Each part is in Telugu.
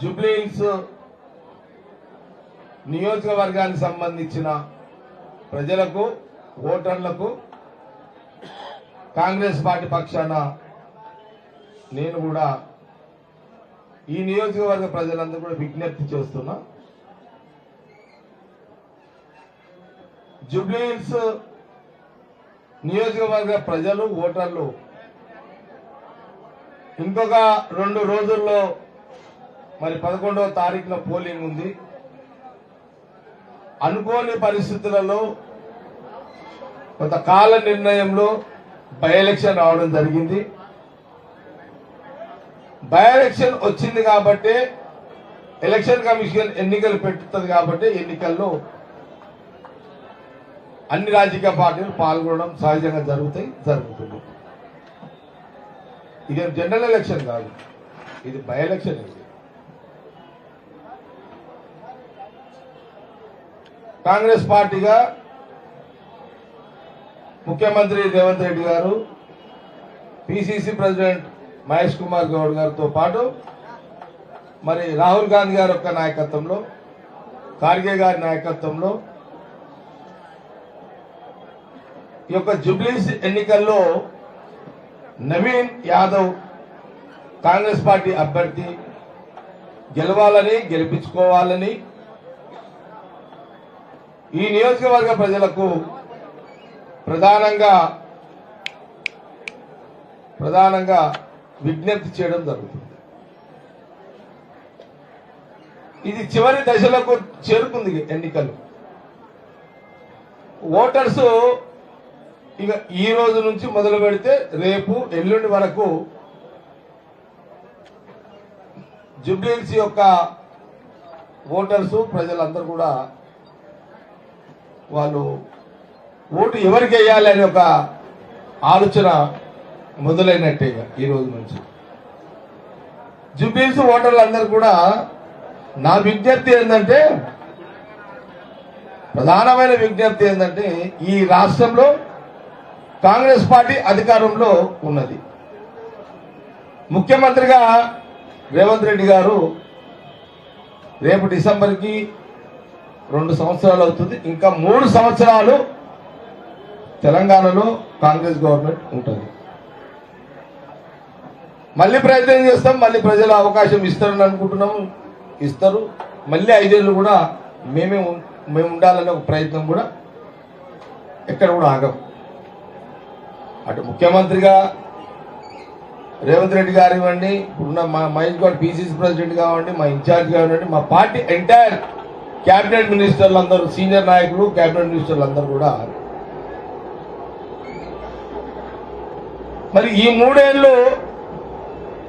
జుబ్లీహిల్స్ నియోజకవర్గానికి సంబంధించిన ప్రజలకు ఓటర్లకు కాంగ్రెస్ పార్టీ పక్షాన నేను కూడా ఈ నియోజకవర్గ ప్రజలందరూ కూడా విజ్ఞప్తి చేస్తున్నా. జుబ్లీహిల్స్ నియోజకవర్గ ప్రజలు ఓటర్లు ఇంకొక రెండు రోజుల్లో మరి పదకొండవ తారీఖున పోలింగ్ ఉంది. అనుకోని పరిస్థితులలో కొంత కాల నిర్ణయంలో బై ఎలక్షన్ రావడం జరిగింది. బై ఎలక్షన్ వచ్చింది కాబట్టి ఎలక్షన్ కమిషన్ ఎన్నికలు పెట్టుతుంది కాబట్టి ఎన్నికల్లో అన్ని రాజకీయ పార్టీలు పాల్గొనడం సహజంగా జరుగుతాయి జరుగుతుంది. ఇదేం జనరల్ ఎలక్షన్ కాదు. ఇది బై ఎలక్షన్ ఇది. కాంగ్రెస్ పార్టీగా ముఖ్యమంత్రి రేవంత్ రెడ్డి గారు పిసిసి ప్రెసిడెంట్ మహేష్ కుమార్ గౌడ్ గారితో పాటు మరి రాహుల్ గాంధీ గారి యొక్క నాయకత్వంలో ఖార్గే గారి నాయకత్వంలో ఈ యొక్క జుబ్లీస్ ఎన్నికల్లో నవీన్ యాదవ్ కాంగ్రెస్ పార్టీ అభ్యర్థి గెలవాలని గెలిపించుకోవాలని ఈ నియోజకవర్గ ప్రజలకు ప్రధానంగా ప్రధానంగా విజ్ఞప్తి చేయడం జరుగుతుంది. ఇది చివరి దశలకు చేరుకుంది ఎన్నికలు. ఓటర్స్ ఇక ఈ రోజు నుంచి మొదలు పెడితే రేపు ఎల్లుండి వరకు జుబ్లీల్స్ యొక్క ఓటర్స్ ప్రజలందరూ కూడా వాళ్ళు ఓటు ఎవరికి వేయాలి అనే ఒక ఆలోచన మొదలైనట్టే ఈ రోజు నుంచి. జుబ్లీల్స్ ఓటర్లందరూ కూడా నా విజ్ఞప్తి ఏంటంటే ప్రధానమైన విజ్ఞప్తి ఏంటంటే ఈ రాష్ట్రంలో కాంగ్రెస్ పార్టీ అధికారంలో ఉన్నది. ముఖ్యమంత్రిగా రేవంత్ రెడ్డి గారు రేపు డిసెంబర్కి రెండు సంవత్సరాలు అవుతుంది. ఇంకా మూడు సంవత్సరాలు తెలంగాణలో కాంగ్రెస్ గవర్నమెంట్ ఉంటుంది. మళ్ళీ ప్రయత్నం చేస్తాం. మళ్ళీ ప్రజలు అవకాశం ఇస్తారని అనుకుంటున్నాము. ఇస్తారు. మళ్ళీ ఐదేళ్ళు కూడా మేమే మేము ఉండాలనే ఒక ప్రయత్నం కూడా ఎక్కడ కూడా ఆగం. అటు ముఖ్యమంత్రిగా రేవంత్ రెడ్డి గారు ఇవ్వండి. ఇప్పుడున్న మా మహేష్ గౌడ్ పీసీసీ ప్రెసిడెంట్ కావండి మా ఇన్ఛార్జ్ కావండి మా పార్టీ ఎంటైర్ క్యాబినెట్ మినిస్టర్లు అందరూ సీనియర్ నాయకులు క్యాబినెట్ మినిస్టర్లు అందరూ కూడా మరి ఈ మూడేళ్ళు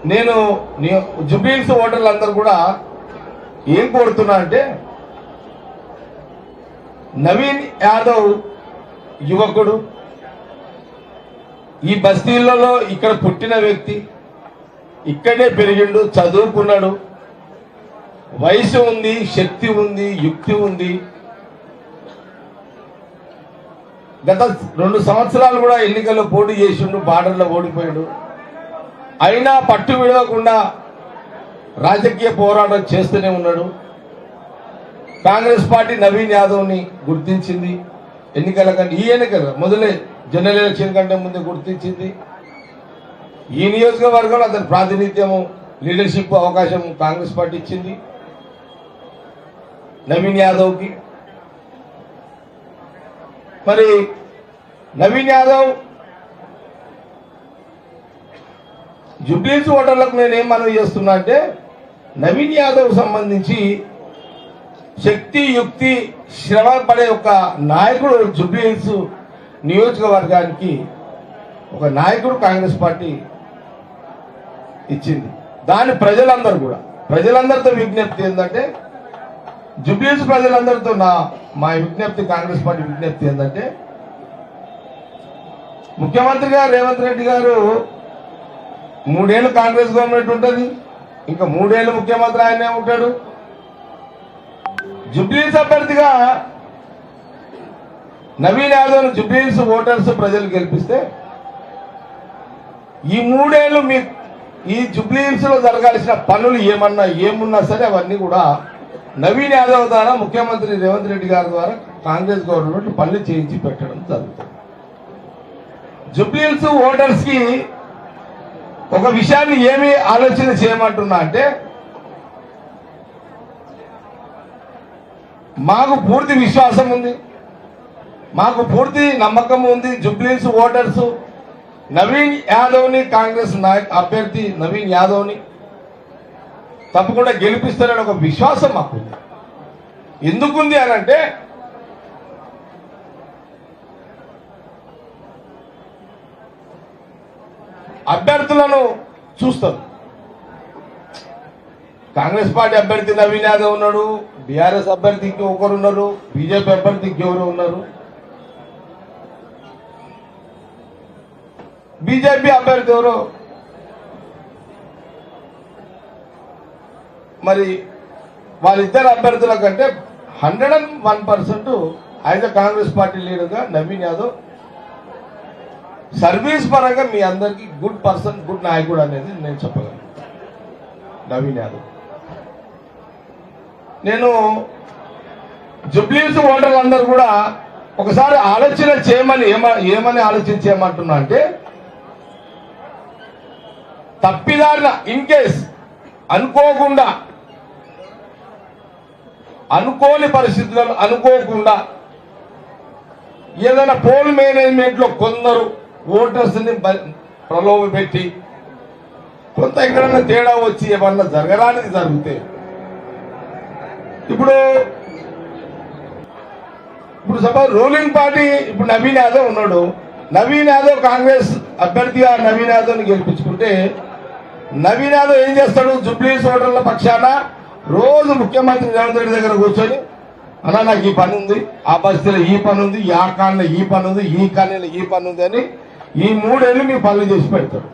నేను జుబీల్స్ ఓటర్లు అందరూ కూడా ఏం కోరుతున్నా అంటే నవీన్ యాదవ్ యువకుడు ఈ బస్తీలలో ఇక్కడ పుట్టిన వ్యక్తి ఇక్కడే పెరిగిండు చదువుకున్నాడు వయసు ఉంది శక్తి ఉంది యుక్తి ఉంది. గత రెండు సంవత్సరాలు కూడా ఎన్నికల్లో పోటీ చేసిండు బార్డర్లో ఓడిపోయాడు. అయినా పట్టు విడవకుండా రాజకీయ పోరాటం చేస్తూనే ఉన్నాడు. కాంగ్రెస్ పార్టీ నవీన్ యాదవ్ని గుర్తించింది. ఎన్నికల కంటే ఈ ఎన్నికల మొదలే జనరల్ ఎలక్షన్ కంటే ముందే గుర్తించింది. ఈ నియోజకవర్గంలో అతని ప్రాతినిధ్యము లీడర్షిప్ అవకాశం కాంగ్రెస్ పార్టీ ఇచ్చింది. నవీన్ యాదవ్కి. మరి నవీన్ యాదవ్ జుబ్లీస్ ఓటర్లకు నేనేం మనవి చేస్తున్నా అంటే నవీన్ యాదవ్ సంబంధించి శక్తి యుక్తి శ్రమ పడే ఒక నాయకుడు జుబ్లీహిల్స్ నియోజకవర్గానికి ఒక నాయకుడు కాంగ్రెస్ పార్టీ ఇచ్చింది. దాని ప్రజలందరూ కూడా ప్రజలందరితో విజ్ఞప్తి ఏంటంటే జుబ్లీస్ ప్రజలందరితో నా మా విజ్ఞప్తి కాంగ్రెస్ పార్టీ విజ్ఞప్తి ఏంటంటే ముఖ్యమంత్రిగా రేవంత్ రెడ్డి గారు మూడేళ్ళు కాంగ్రెస్ గవర్నమెంట్ ఉంటుంది. ఇంకా మూడేళ్ళు ముఖ్యమంత్రి ఆయనే ఉంటాడు. జుబ్లీస్ అభ్యర్థిగా నవీన్ యాదవ్ జుబ్లీస్ ఓటర్స్ ప్రజలు గెలిపిస్తే ఈ మూడేళ్ళు మీ ఈ జుబ్లీహిల్స్లో జరగాల్సిన పనులు ఏమన్నా ఏమున్నా సరే అవన్నీ కూడా నవీన్ యాదవ్ ద్వారా ముఖ్యమంత్రి రేవంత్ రెడ్డి గారి ద్వారా కాంగ్రెస్ గవర్నమెంట్ పనులు చేయించి పెట్టడం జరుగుతుంది. జుబ్లీల్స్ ఓటర్స్కి ఒక విషయాన్ని ఏమి ఆలోచన చేయమంటున్నా అంటే మాకు పూర్తి విశ్వాసం ఉంది మాకు పూర్తి నమ్మకం ఉంది. జుబ్లీల్స్ ఓటర్స్ నవీన్ యాదవ్ని కాంగ్రెస్ నాయక్ అభ్యర్థి నవీన్ యాదవ్ని తప్పకుండా గెలిపిస్తారని ఒక విశ్వాసం మాకుంది. ఎందుకుంది అని అంటే అభ్యర్థులను చూస్తారు కాంగ్రెస్ పార్టీ అభ్యర్థి నవీన్ యాదవ్ ఉన్నాడు బీఆర్ఎస్ అభ్యర్థి ఇంకొకరు ఉన్నారు బీజేపీ అభ్యర్థి ఇంకెవరు ఉన్నారు. బీజేపీ అభ్యర్థి ఎవరో మరి వాళ్ళిద్దరు అభ్యర్థుల కంటే హండ్రెడ్ అండ్ వన్ పర్సెంట్ అయితే కాంగ్రెస్ పార్టీ లీడర్గా నవీన్ యాదవ్ సర్వీస్ పరంగా మీ అందరికీ గుడ్ పర్సన్ గుడ్ నాయకుడు అనేది నేను చెప్పగలను. నవీన్ యాదవ్. నేను జుబ్లీస్ ఓటర్లు అందరూ కూడా ఒకసారి ఆలోచన చేయమని ఏమ ఏమని ఆలోచన చేయమంటున్నా అంటే తప్పిదారిన ఇన్ కేస్ అనుకోకుండా అనుకోని పరిస్థితులను అనుకోకుండా ఏదైనా పోల్ మేనేజ్మెంట్లో కొందరు ఓటర్స్ని ప్రలోభ పెట్టి కొంత ఎక్కడన్నా తేడా వచ్చి ఏమన్నా జరగడానికి జరిగితే ఇప్పుడు ఇప్పుడు సపోజ్ రూలింగ్ పార్టీ ఇప్పుడు నవీన్ యాదవ్ ఉన్నాడు. నవీన్ యాదవ్ కాంగ్రెస్ అభ్యర్థిగా నవీన్ యాదవ్ని గెలిపించుకుంటే నవీన్ యాదవ్ ఏం చేస్తాడు? జుబ్లీ సోడర్ల పక్షాన రోజు ముఖ్యమంత్రి రేవంత్ రెడ్డి దగ్గర కూర్చొని అలా నాకు ఈ పని ఉంది. ఆ బస్తీలో ఈ పని ఉంది. ఆ కాలనీలో ఈ పని ఉంది. ఈ కాలనీలో ఈ పని ఉంది అని ఈ మూడేళ్ళు మీ పనులు చేసి పెడతాడు